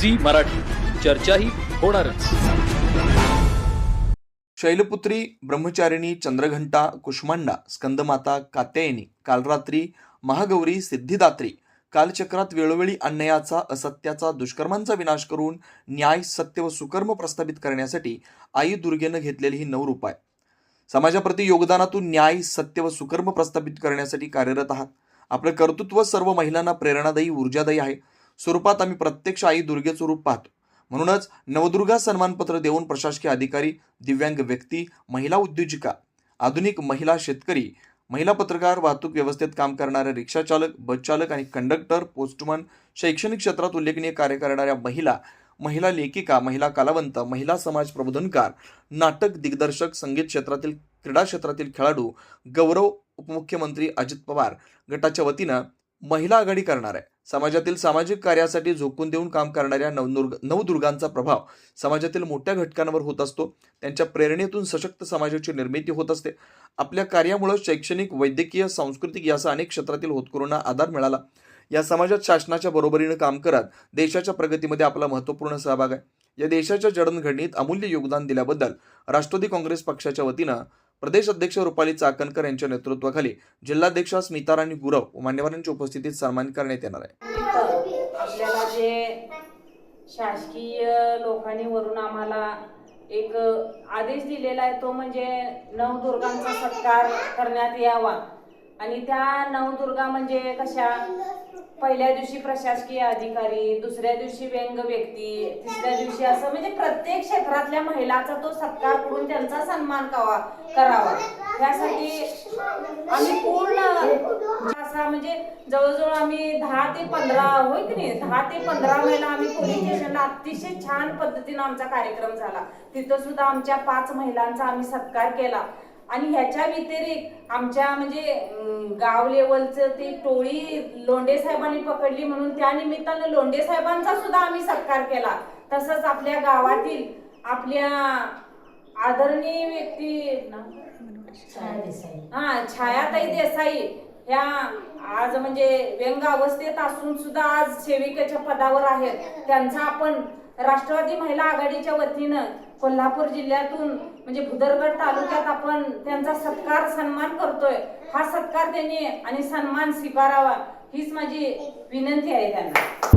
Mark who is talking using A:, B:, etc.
A: Zee Marathi. चर्चाही होणारच.
B: शैलपुत्री ब्रह्मचारिणी चंद्रघंटा कुष्मांडा स्कंदमाता कात्यायनी कालरात्री महागौरी सिद्धिदात्री कालचक्रात वेळोवेळी अन्यायाचा असत्याचा दुष्कर्मांचा विनाश करून न्याय सत्य व सुकर्म प्रस्थापित करण्यासाठी आई दुर्गेनं घेतलेली ही नऊ उपाय समाजाप्रती योगदानातून न्याय सत्य व सुकर्म प्रस्थापित करण्यासाठी कार्यरत आहात. आपलं कर्तृत्व सर्व महिलांना प्रेरणादायी ऊर्जादायी आहे. स्वरूपात आम्ही प्रत्यक्ष आई दुर्गेचं रूप पाहतो. म्हणूनच नवदुर्गा सन्मानपत्र देऊन प्रशासकीय अधिकारी दिव्यांग व्यक्ती महिला उद्योजिका आधुनिक महिला शेतकरी महिला पत्रकार वाहतूक व्यवस्थेत काम करणारे रिक्षाचालक बसचालक आणि कंडक्टर पोस्टमन शैक्षणिक क्षेत्रात उल्लेखनीय कार्य करणाऱ्या महिला महिला लेखिका महिला कलावंत महिला समाज प्रबोधनकार नाटक दिग्दर्शक संगीत क्षेत्रातील क्रीडा क्षेत्रातील खेळाडू गौरव उपमुख्यमंत्री अजित पवार गटाच्या वतीनं महिला आघाडी करणार आहे. समाजातील सामाजिक कार्यासाठी झोकून देऊन काम करणाऱ्या नवदुर्ग नवदुर्गांचा प्रभाव समाजातील मोठ्या घटकांवर होत असतो. त्यांच्या प्रेरणेतून सशक्त समाजाची निर्मिती होत असते. आपल्या कार्यामुळे शैक्षणिक वैद्यकीय सांस्कृतिक यासह अनेक क्षेत्रातील होतकरूंना आधार मिळाला. या समाजात शासनाच्या बरोबरीनं काम करत देशाच्या प्रगतीमध्ये आपला महत्त्वपूर्ण सहभाग आहे. या देशाच्या जडणघडणीत अमूल्य योगदान दिल्याबद्दल राष्ट्रवादी काँग्रेस पक्षाच्या वतीनं प्रदेश अध्यक्ष रुपाली चाकणकर यांच्या नेतृत्वाखाली जिल्हाध्यक्षा स्मिताराणी गुरव मान्यवरांच्या उपस्थितीत सन्मान करण्यात येणार आहे.
C: आपल्याला जे शासकीय लोकांनी वरून आम्हाला एक आदेश दिलेला आहे तो म्हणजे नवदुर्गांचा सत्कार करण्यात यावा. आणि त्या नवदुर्गा म्हणजे कशा? पहिल्या दिवशी प्रशासकीय अधिकारी दुसऱ्या दिवशी व्यंग व्यक्ती तिसऱ्या दिवशी असं म्हणजे प्रत्येक क्षेत्रातल्या महिलाचा तो सत्कार करून त्यांचा सन्मान कवा करावा. त्यासाठी आम्ही पूर्ण असा म्हणजे जवळजवळ आम्ही दहा ते पंधरा होय की नाही? दहा ते पंधरा महिला आम्ही पोलीस स्टेशनला अतिशय छान पद्धतीनं आमचा कार्यक्रम झाला. तिथं सुद्धा आमच्या पाच महिलांचा आम्ही सत्कार केला. आणि ह्याच्या व्यतिरिक्त आमच्या म्हणजे गाव लेवलचं ती टोळी लोंढे साहेबांनी पकडली म्हणून त्या निमित्तानं लोंढे साहेबांचा सुद्धा आम्ही सत्कार केला. तसंच आपल्या गावातील आपल्या आदरणीय व्यक्ती हा छायाताई देसाई. ह्या आज म्हणजे व्यंग अवस्थेत असून सुद्धा आज सेविकेच्या पदावर आहेत. त्यांचा आपण राष्ट्रवादी महिला आघाडीच्या वतीनं कोल्हापूर जिल्ह्यातून म्हणजे भुदरगड तालुक्यात आपण त्यांचा सत्कार सन्मान करतोय. हा सत्कार त्यांनी आणि सन्मान स्वीकारावा हीच माझी विनंती आहे त्यांना.